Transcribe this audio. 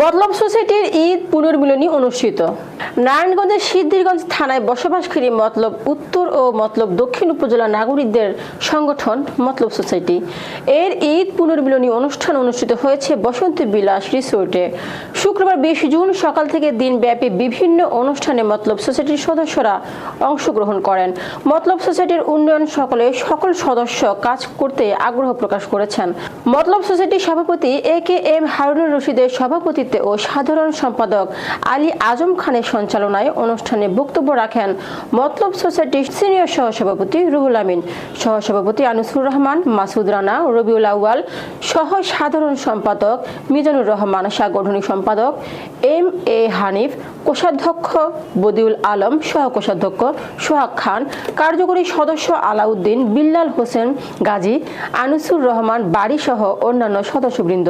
মতলব সোসাইটির ঈদ পুনর্মিলনী অনুষ্ঠিত। নারায়ণগঞ্জের সিদ্ধিরগঞ্জ থানায় বসবাসকারী মতলব উত্তর ও মতলব দক্ষিণ উপজেলা নাগরিকদের সংগঠন মতলব সোসাইটি। এর ঈদ পুনর্মিলনী অনুষ্ঠান অনুষ্ঠিত হয়েছে বসন্ত বিলাস রিসোর্টে। শুক্রবার বিশ জুন সকাল থেকে দিনব্যাপী বিভিন্ন অনুষ্ঠানে মতলব সোসাইটির সদস্যরা অংশগ্রহণ করেন। মতলব সোসাইটির উন্নয়ন সকলে সকল সদস্য কাজ করতে আগ্রহ প্রকাশ করেছেন। মতলব সোসাইটির সভাপতি এ কে এম হারুনুর রশিদের সভাপতিত্বে ও সাধারণ সম্পাদক আলী আজম খানের সঞ্চালনায় অনুষ্ঠানে বক্তব্য রাখেন মতলব সোসাইটির সিনিয়র সহসভাপতি রুহুল আমিন। সহসভাপতি আনিসুর রহমান, মাসুদ রানা, রবিউল আউয়াল সহ সাধারণ সম্পাদক মিজানুর রহমান, সাংগঠনিক সম্পাদক এম এ হানিফ, কোষাধ্যক্ষ বদিউল আলম সহ কোষাধ্যক্ষ সোহাগ খান, কার্যকরী সদস্য আলাউদ্দিন, বিল্লাল হোসেন গাজী, আনিসুর রহমান বাড়ি সহ অন্যান্য সদস্যবৃন্দ।